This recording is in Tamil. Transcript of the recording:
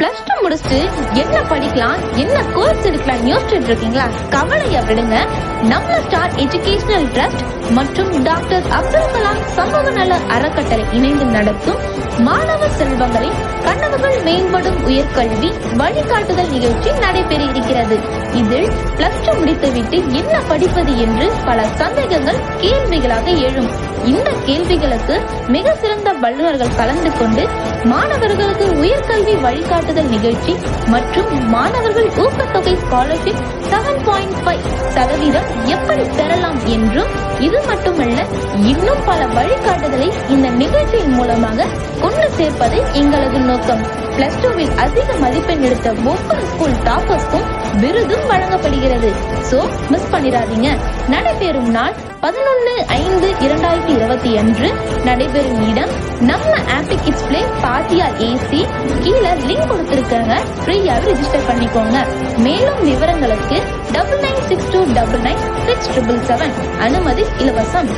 பிளஸ் டூ முடிச்சுட்டு என்ன படிக்கலாம் என்ன கோர்ஸ் எடுக்கலாம் யோசிச்சுட்டு இருக்கீங்களா கவலைய விடுங்க. நம்ம ஸ்டார் எஜுகேஷனல் ட்ரஸ்ட் மற்றும் டாக்டர் அப்துல் கலாம் சமூக நல அறக்கட்டளை இணைந்து நடத்தும் மாணவ செல்வங்களின் கனவுகள் மேம்படும் உயர்கல்வி வழிகாட்டுதல் நிகழ்ச்சி நடைபெற இருக்கிறது இதில் பிளஸ் டூ முடித்துவிட்டு என்ன படிப்பது என்று பல சந்தேகங்கள் கேள்விகளாக எழும். இந்த கேள்விகளுக்கு மிக சிறந்த வல்லுநர்கள் கலந்து கொண்டு மாணவர்களுக்கு உயர்கல்வி வழிகாட்டுதல் நிகழ்ச்சி மற்றும் மாணவர்கள் ஊக்கத்தொகை ஸ்காலர்ஷிப் செவன் பாயிண்ட் ஃபைவ் சதவீதம் எப்படி பெறலாம் என்றும் இது மட்டுமல்ல இன்னும் பல வழிகாட்டுதலை இந்த நிகழ்ச்சியின் மூலமாக கொண்டு சேர்ப்பது எங்களது நோக்கம். பிளஸ் டூவில் அதிக மதிப்பெண் எடுத்த ஒவ்வொரு ஸ்கூல் டாப்பர்ஸ்க்கும் விருதும் வழங்கப்படுகிறது. சோ மிஸ் பண்ணிடாதீங்க. நடைபெறும் நாள் பதினொன்னு ஐந்து இரண்டாயிரத்தி இருபத்தி அன்று நடைபெறும் இடம் நம்ம ஆப்பி கிட்ஸ் பிளே பாத்தியா ஏசி கீழே லிங்க் கொடுத்துருக்காங்க ஃப்ரீயாக ரிஜிஸ்டர் பண்ணிக்கோங்க. மேலும் விவரங்களுக்கு double nine six two double nine six triple seven அனுமதி இலவசம்.